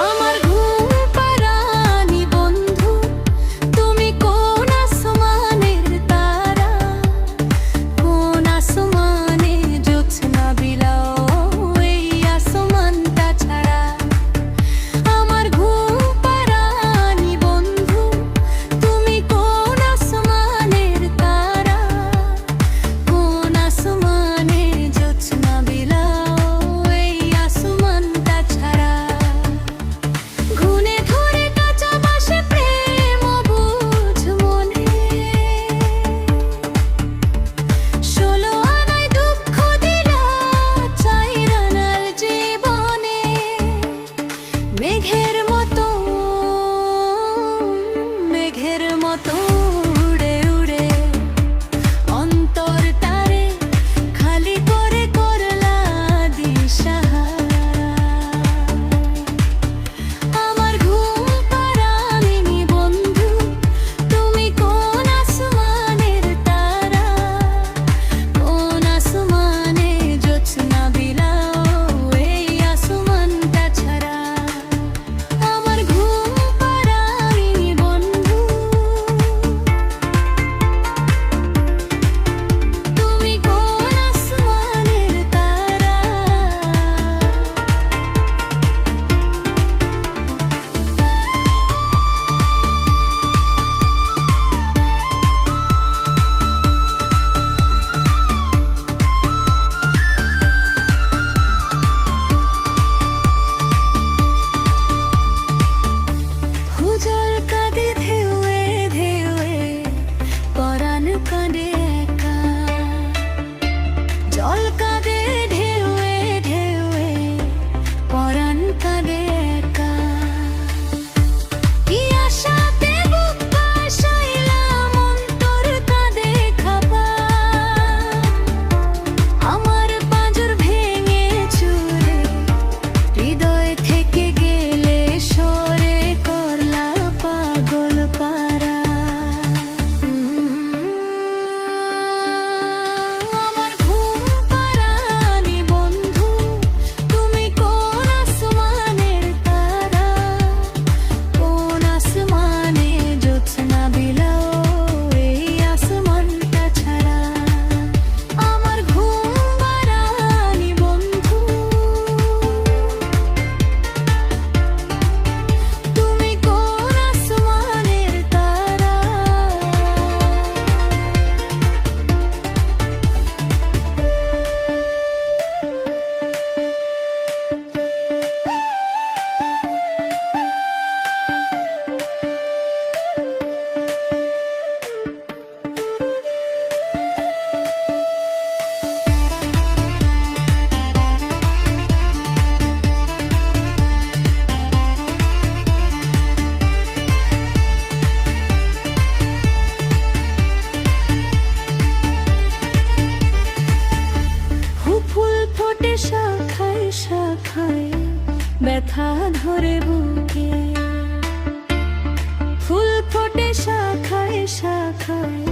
আমার ঘুম ছোটে শাখায় শাখায় ব্যথা ধরে বুকে। ফুল ফোটে শাখায় শাখায়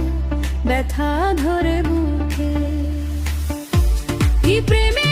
ব্যথা ধরে বুকে। কি প্রেমে